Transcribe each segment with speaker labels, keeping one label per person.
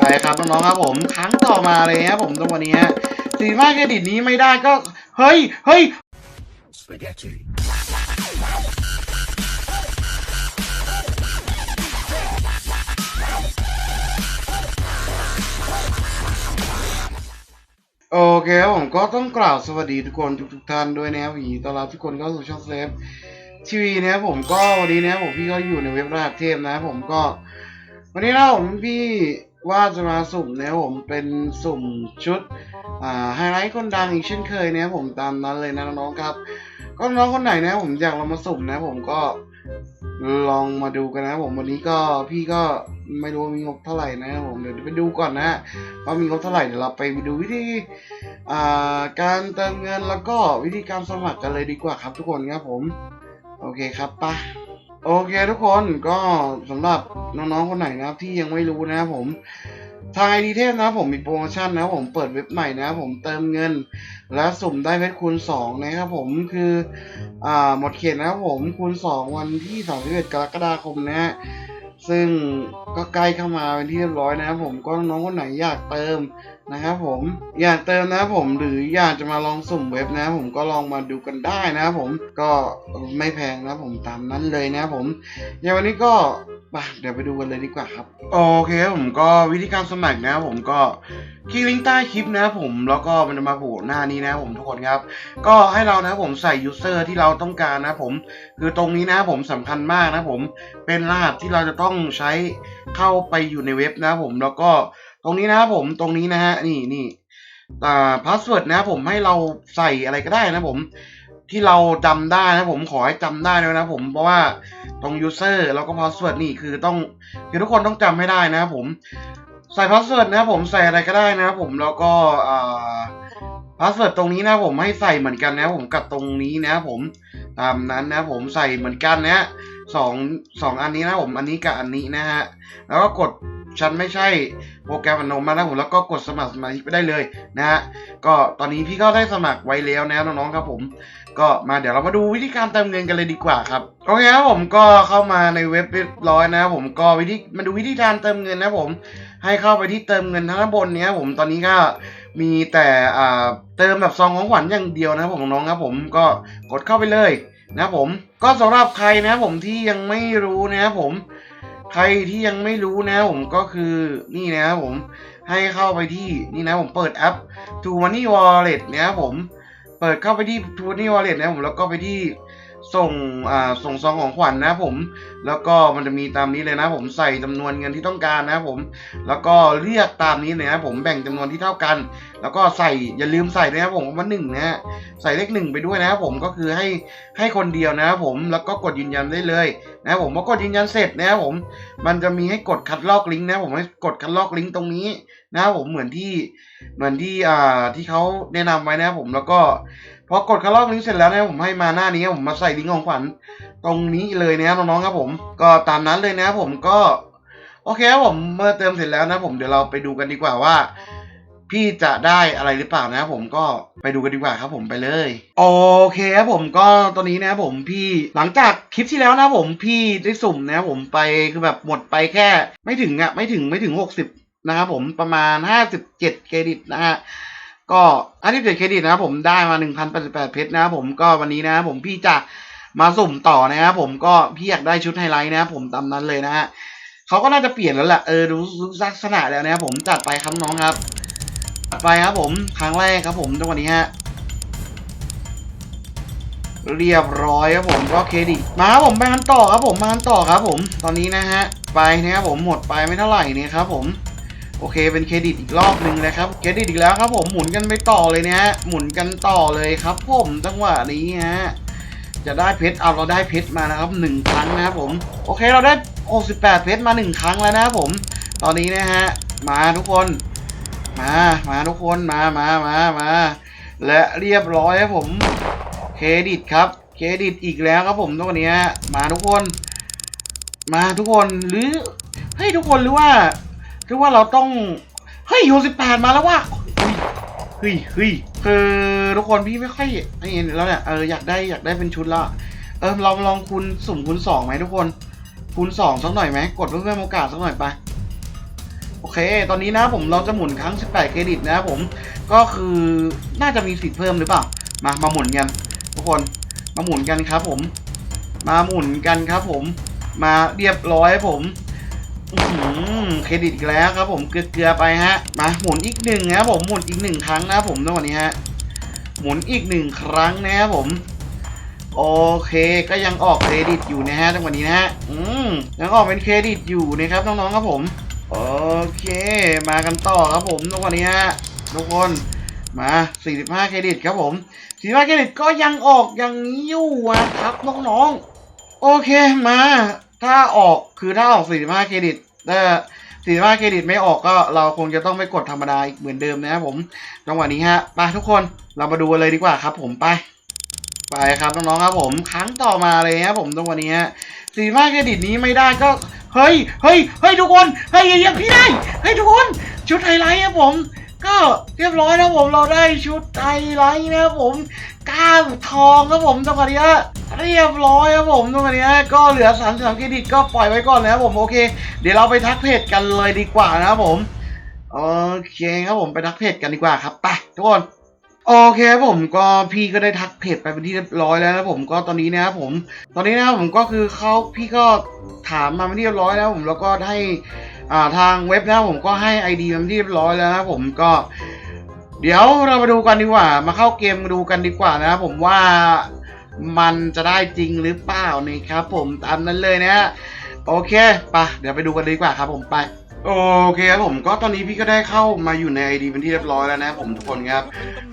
Speaker 1: ไปครับน้องๆครับผมครั้งต่อมาเลยครับผมตรงวันนี้ฮะสีมากเครดิตนี้ไม่ได้ก็เฮ้ยเฮ้ย
Speaker 2: Spaghetti.
Speaker 1: โอเคครับผมก็ต้องกล่าวสวัสดีทุกคนทุกๆท่านด้วยนะครับยินดีต้อนรับทุกคนเข้าสู่ช่องเซฟทีวีนะครับผมก็วันนี้นะครับผมพี่ก็อยู่ในเว็บรหัสเทพนะครับผมก็ วันนี้นะผมพี่ ว่าจะมาสุ่มนะครับผมเป็นสุ่มชุดไฮไลท์คนดังอีกเช่นเคยนะครับผมตามนั้นเลยนะน้องๆครับ ก็น้องคนไหนนะผมอยากลองมาสุ่มนะผมก็ลองมาดูกันนะผมวันนี้ก็พี่ก็ไม่รู้มีงบเท่าไหร่นะผมเดี๋ยวไปดูก่อนนะว่ามีงบเท่าไหร่เดี๋ยวเราไปดูวิธีการเติมเงินแล้วก็วิธีการสมัครกันเลยดีกว่าครับทุกคนครับผม โอเคครับปะ โอเคทุกคนก็สำหรับน้องๆคนไหนนะครับที่ยังไม่รู้นะครับผมทางไอดีเทพนะครับผมมีโปรโมชั่นนะครับผมเปิดเว็บใหม่นะครับผมเติมเงิน และสุ่มได้เพชรคูณ2นะครับผมคืออ่าหมดเขตนะครับผมคูณ 2 วันที่31กรกฎาคมนะฮะ ซึ่งก็ใกล้เข้ามาเป็นที่เรียบร้อยนะครับผมก็น้องคนไหนอยากเติมนะครับผมอยากเติมนะครับผมหรืออยากจะมาลองสุ่มเว็บนะครับผมก็ลองมาดูกันได้นะครับผมก็ไม่แพงนะครับผมตามนั้นเลยนะครับผมอย่างวันนี้ก็ มาเดี๋ยวไปดูกันเลยดีกว่าครับ โอเคผมก็วิธีการสมัครนะผมก็คลิกลิงก์ใต้คลิปนะผมแล้วก็มันจะมาโผล่หน้านี้นะผมทุกคนครับ ก็ให้เรานะผมใส่ยูเซอร์ที่เราต้องการนะผม คือตรงนี้นะผมสำคัญมากนะผมเป็นรหัสที่เราจะต้องใช้เข้าไปอยู่ในเว็บนะผมแล้วก็ตรงนี้นะผมตรงนี้นะฮะนี่นี่อ่าพาสเวิร์ดนะผมให้เราใส่อะไรก็ได้นะผม ที่เราจำได้นะผมขอให้จำได้ด้วยนะผมเพราะว่าตรงยูเซอร์แล้วก็พาสเวิร์ดนี่คือต้องคือทุกคนต้องจำให้ได้นะครับผมใส่พาสเวิร์ดนะครับผมใส่อะไรก็ได้นะครับผมแล้วก็อ่าพาสเวิร์ดตรงนี้นะผมให้ใส่เหมือนกันนะผมกับตรงนี้นะครับผมตามนั้นนะผมใส่เหมือนกันนะสองสองอันนี้นะผมอันนี้กับอันนี้นะฮะแล้วก็กด ฉันไม่ใช่โปรแกรมอนนมมานะผมแล้วก็กดสมัครสมาชิกไปได้เลยนะฮะก็ตอนนี้พี่ก็ได้สมัครไว้แล้วนะน้องๆครับผม ก็มาเดี๋ยวเรามาดูวิธีการเติมเงินกันเลยดีกว่าครับโอเคครับผมก็เข้ามาในเว็บเรียบร้อยนะครับผมก็วิธีมาดูวิธีการเติมเงินนะผม ให้เข้าไปที่เติมเงินทางด้านบนเนี้ยผมตอนนี้ก็มีแต่อ่าเติมแบบซองของขวัญอย่างเดียวนะผมน้องๆครับผมก็กดเข้าไปเลยนะผมก็สำหรับใครนะผมที่ยังไม่รู้นะครับผม ใครที่ยังไม่รู้นะผมก็คือนี่นะครับผมให้เข้าไปที่นี่นะผมเปิดแอป t o Money Wallet นะครับผมเปิดเข้าไปที่ t o Money Wallet นะครับผมแล้วก็ไปที่ ส่งอ่าส่งซองของขวัญนะผม แล้วก็มันจะมีตามนี้เลยนะผมใส่จำนวนเงินที่ต้องการนะผม แล้วก็เรียกตามนี้เลยนะผมแบ่งจำนวนที่เท่ากัน แล้วก็ใส่อย่าลืมใส่นะครับผมว่าหนึ่งนะฮะใส่เลขหนึ่งไปด้วยนะครับผมก็คือให้ให้คนเดียวนะครับผมแล้วก็กดยืนยันได้เลยนะครับผมพอกดยืนยันเสร็จนะครับผม มันจะมีให้กดคัดลอกลิงก์นะผมให้กดคัดลอกลิงก์ตรงนี้นะครับผมเหมือนที่เหมือนที่อ่าที่เขาแนะนำไว้นะครับผมแล้วก็ พอกดคัดลอกลิงก์เสร็จแล้วนะผมให้มาหน้านี้ผมมาใส่ลิงก์ของขวัญตรงนี้เลยนะครับน้องๆครับผม ก็ตามนั้นเลยนะครับผมก็ โอเคครับผมเมื่อเติมเสร็จแล้วนะผมเดี๋ยวเราไปดูกันดีกว่าว่าพี่จะได้อะไรหรือเปล่านะครับผมก็ไปดูกันดีกว่าครับผมไปเลย โอเคครับผมก็ตอนนี้นะครับผมพี่หลังจากคลิปที่แล้วนะผมพี่ได้สุ่มนะครับผมไปคือแบบหมดไปแค่ ไม่ถึงอะไม่ถึงไม่ถึงหกสิบนะครับผมประมาณห้าสิบเจ็ดเครดิตนะฮะ ก็อันที่เจ็ดเครดิตนะครับผมได้มา1,088เพชรนะครับผมก็วันนี้นะครับผมพี่จะมาสุ่มต่อนะครับผมก็พี่อยากได้ชุดไฮไลท์นะครับผมตามนั้นเลยนะฮะเขาก็น่าจะเปลี่ยนแล้วแหละเออดูลักษณะแล้วนะครับผมจัดไปครับน้องครับจัดไปครับผมครั้งแรกครับผมในวันนี้ฮะเรียบร้อยครับผมก็เครดิตมาครับผมไปกันต่อครับผมมากันต่อครับผมตอนนี้นะฮะไปนะครับผมหมดไปไม่เท่าไหร่นี่ครับผม โอเคเป็นเครดิตอีกรอบหนึ่งนะครับ เครดิตอีกแล้วครับผมหมุนกันไปต่อเลยนะฮะหมุนกันต่อเลยครับ ผมจังหวะนี้ฮะจะได้เพชรเอาเราได้เพชรมานะครับหนึ่งครั้งนะครับผมโอเคเราได้68เพชรมาหนึ่งครั้งแล้วนะครับผม ตอนนี้นะฮะมาทุกคน มามาทุกคนมามามามาและเรียบร้อยครับผมเครดิตครับเครดิตอีกแล้วครับผมตัวนี้มาทุกคน มาทุกคนหรือเฮ้ยทุกคนหรือว่า คือว่าเราต้อง เฮ้ยยูสิบแปดมาแล้วว่ะเฮ้ยเฮ้ยคือทุกคนพี่ไม่ค่อยไอ้เห็นแล้วเนี่ยเอออยากได้อยากได้เป็นชุดละเออเราลองคูณสุ่มคูณสองไหมทุกคนคูณสองสักหน่อยไหมกดเพื่อเพิ่มโอกาสสักหน่อยไปโอเค ตอนนี้นะผมเราจะหมุนครั้ง 18 เครดิตนะผม ก็คือน่าจะมีสิทธิ์เพิ่มหรือเปล่า มา มาหมุนกันทุกคน มาหมุนกันครับผม มาหมุนกันครับผม มาเรียบร้อยผม เครดิตอีกแล้วครับผมเกลือๆไปฮะ มาหมุนอีกหนึ่งนะครับผมหมุนอีกหนึ่งครั้งนะผมในวันนี้ฮะ หมุนอีกหนึ่งครั้งนะครับผม โอเคก็ยังออกเครดิตอยู่นะฮะในวันนี้นะฮะ อืมยังออกเป็นเครดิตอยู่นะครับน้องๆครับผม โอเค มากันต่อครับผมในวันนี้ฮะทุกคนมา 45 เครดิตครับผม 45 เครดิตก็ยังออกอย่างนี้อยู่อะครับน้องๆ โอเคมา ถ้าออกคือถ้าออก 45 เครดิตถ้า45 เครดิตไม่ออกก็เราคงจะต้องไปกดธรรมดาอีกเหมือนเดิมนะครับผมจังหวะนี้ฮะไปทุกคนเรามาดูกันเลยดีกว่าครับ ผมไป ไปครับน้องๆครับผมครั้งต่อมาเลยครับผมจังหวะนี้ฮะ45 เครดิตนี้ไม่ได้ก็เฮ้ยเฮ้ยเฮ้ยทุกคนเฮ้ยยังพี่ได้เฮ้ยทุกคนชุดไฮไลท์ครับผม ก็เรียบร้อยแล้วผมเราได้ชุดไฮไลท์นะครับผมก้ามทองครับผมจังหวะนี้เรียบร้อยครับผมจังหวะนี้ก็เหลือ3ามสามเครดิตก็ปล่อยไว้ก่อนนะครับผมโอเค เดี๋ยวเราไปทักเพจกันเลยดีกว่านะครับผมโอเคครับผมไปทักเพจกันดีกว่าครับไปทุกคนโอเคผมก็พี่ก็ได้ทักเพจไปเป็นที่เรียบร้อยแล้วนะผมก็ตอนนี้นะครับผม ตอนนี้นะครับผมก็คือเขาพี่ก็ถามมาเป็นที่เรียบร้อยแล้วผมแล้วก็ให้ ทางเว็บนะครับผมก็ให้ ID มาเป็นที่เรียบร้อยแล้วนะผมก็ เดี๋ยวเรามาดูกันดีกว่า มาเข้าเกมมาดูกันดีกว่านะครับผมว่ามันจะได้จริงหรือเปล่านี่ครับ ผมตามนั้นเลยนะโอเคไปเดี๋ยวไปดูกันดีกว่าครับผมไป โอเคครับผมก็ตอนนี้พี่ก็ได้เข้ามาอยู่ใน ID เป็นที่เรียบร้อยแล้วนะผมทุกคนครับ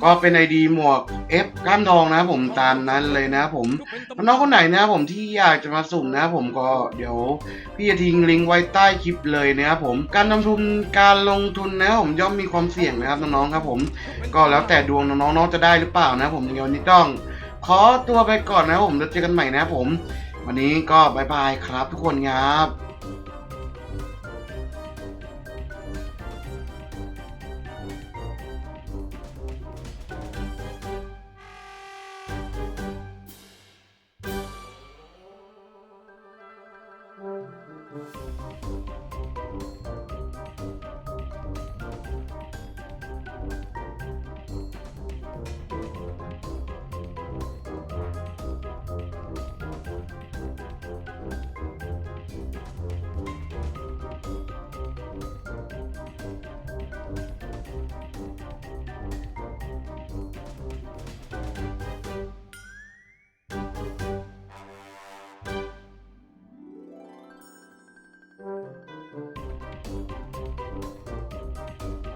Speaker 1: ก็เป็น ID หมวก F ก้ามทองนะผมตามนั้นเลยนะผมน้องคนไหนนะผมที่อยากจะมาสุ่มนะผมก็เดี๋ยว พี่จะทิ้งลิงก์ไว้ใต้คลิปเลยนะครับผมการลงทุนการลงทุนนะผมย่อมมีความเสี่ยงนะครับน้องๆครับผม ก็แล้วแต่ดวงน้องๆน้องจะได้หรือเปล่านะผมยังไงวันนี้ต้อง ขอตัวไปก่อนนะผมแล้วเจอกันใหม่นะผม วันนี้ก็บายบายครับทุกคนครับ